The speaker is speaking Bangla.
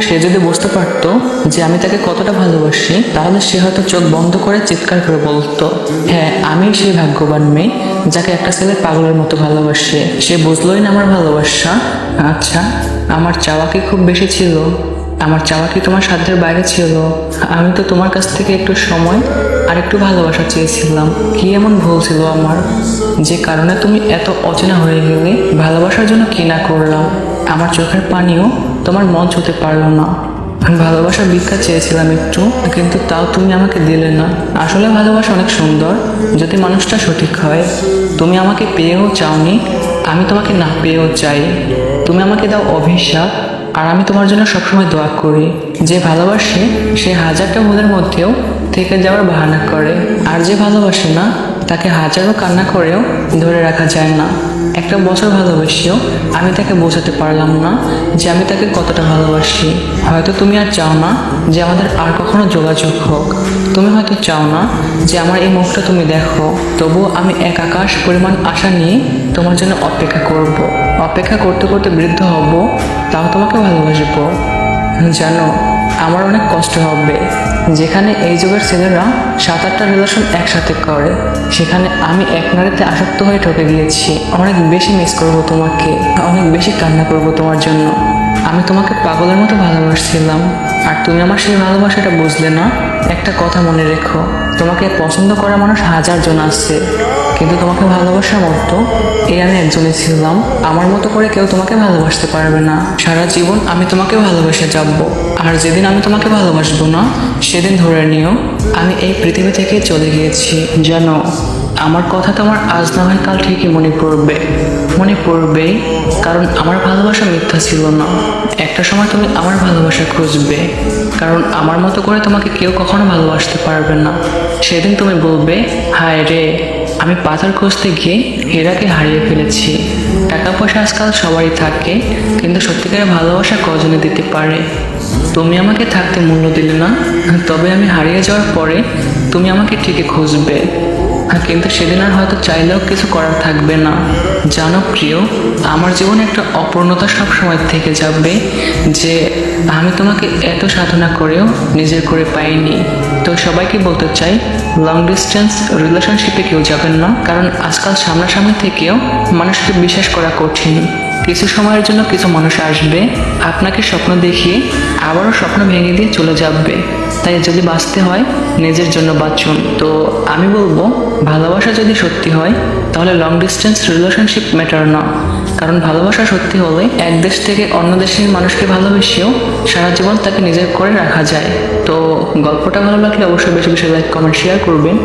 সে যদি বুঝতে পারতো যে আমি তাকে কতটা ভালোবাসি, তাহলে সে হয়তো চোখ বন্ধ করে চিৎকার করে বলতো হ্যাঁ আমি সেই ভাগ্যবান মেয়ে যাকে একটা ছেলে পাগলের মতো ভালোবাসে। সে বুঝলোই না আমার ভালোবাসা। আচ্ছা আমার চাওয়া কি খুব বেশি ছিল? আমার চাওয়া কি তোমার সাধ্যের বাইরে ছিল? আমি তো তোমার কাছ থেকে একটু সময় আর একটু ভালোবাসা চেয়েছিলাম। কি এমন ভুল ছিল আমার? যে কারণে তুমি এত অচেনা হয়ে গেলে ভালোবাসার জন্য কি না করলাম? আমার চোখের পানিও তোমার মন ছুতে পারল না। ভালোবাসা ভিক্ষা চেয়েছিলাম একটু, কিন্তু তাও তুমি আমাকে দিলে না। আসলে ভালোবাসা অনেক সুন্দর। যদি মানুষটা সঠিক হয়, তুমি আমাকে পেয়েও চাওনি, আমি তোমাকে না পেয়েও চাই। তুমি আমাকে দাও অভিশাপ, আর আমি তোমার জন্য সবসময় দোয়া করি। যে ভালোবাসে, সে হাজারটা ভুলের মধ্যেও থেকে যাওয়ার বাহানা করে। আর যে ভালোবাসে না তাকে হাজারো কান্না করেও ধরে রাখা যায় না। একটা বছর ভালোবাসিও, আমি তাকে বোঝাতে পারলাম না যে আমি তাকে কতটা ভালোবাসি। হয়তো তুমি আর চাও না যে আমাদের আর কখনো যোগাযোগ হোক। তুমি হয়তো চাও না যে আমার এই মুখটা তুমি দেখো। তবুও আমি এক আকাশ পরিমাণ আশা নিয়ে তোমার জন্য অপেক্ষা করব। অপেক্ষা করতে করতে বৃদ্ধ হব, তাও তোমাকে ভালোবাসবো। জানো আমার অনেক কষ্ট হবে। যেখানে এই যুগের ছেলেরা সাত আটটা রিলেশন একসাথে করে, সেখানে আমি এক নারীতে আসক্ত হয়ে ঠকে গিয়েছি। অনেক বেশি মিস করব তোমাকে, অনেক বেশি কান্না করব তোমার জন্য। আমি তোমাকে পাগলের মতো ভালোবাসছিলাম, আর তুমি আমার সেই ভালোবাসাটা বুঝলে না। একটা কথা মনে রেখো, তোমাকে পছন্দ করা মানুষ হাজার জন আছে, কিন্তু তোমাকে ভালোবাসার মতো এই আমি একজনই ছিলাম। আমার মতো করে কেউ তোমাকে ভালোবাসতে পারবে না। সারা জীবন আমি তোমাকে ভালোবেসে যাব। আর যেদিন আমি তোমাকে ভালোবাসবো না, সেদিন ধরে নিও, আমি এই পৃথিবী থেকে চলে গিয়েছি। জানো, আমার কথা তোমার আজ না হয় কাল ঠিকই মনে পড়বে। মনে পড়বেই, কারণ আমার ভালোবাসা মিথ্যা ছিল না। একটা সময় তুমি আমার ভালোবাসা খুঁজবে, কারণ আমার মতো করে তোমাকে কেউ কখনো ভালোবাসতে পারবে না। সেদিন তুমি বলবে, হায় রে, আমি পাথর খুঁজতে গিয়ে হেরাকে হারিয়ে ফেলেছি। টাকা পয়সা আজকাল সবারই থাকে, কিন্তু সত্যিকারের ভালোবাসা কজনে দিতে পারে? তুমি আমাকে থাকতে মূল্য দিলে না তবে আমি হারিয়ে যাওয়ার পরে তুমি আমাকে ঠিকই খুঁজবে। হ্যাঁ, কিন্তু সেদিন আর হয়তো চাইলেও কিছু করার থাকবে না। জানো প্রিয় আমার জীবনে একটা অপূর্ণতা সবসময় থেকে যাবে যে আমি তোমাকে এত সাধনা করেও নিজের করে পাইনি। তো সবাইকে বলতে চাই লং ডিস্টেন্স রিলেশনশিপে কেউ যাবেন না কারণ আজকাল সামনাসামনি থেকেও মানুষকে বিশ্বাস করা কঠিন। কিছু সময়ের জন্য কিছু মানুষ আসবে, আপনাকে স্বপ্ন দেখিয়ে আবারও স্বপ্ন ভেঙে দিয়ে চলে যাবে। তাই যদি বাঁচতে হয়, নিজের জন্য বাঁচুন। তো আমি বলব, ভালোবাসা যদি সত্যি হয়, তাহলে লং ডিস্টেন্স রিলেশনশিপ ম্যাটার না। কারণ ভালোবাসা সত্যি হলে এক দেশ থেকে অন্য দেশের মানুষকে ভালোবেসেও সারা জীবন তাকে নিজের করে রাখা যায়। তো গল্পটা ভালো লাগলে অবশ্যই বেশি বেশি লাইক কমেন্ট শেয়ার করবেন।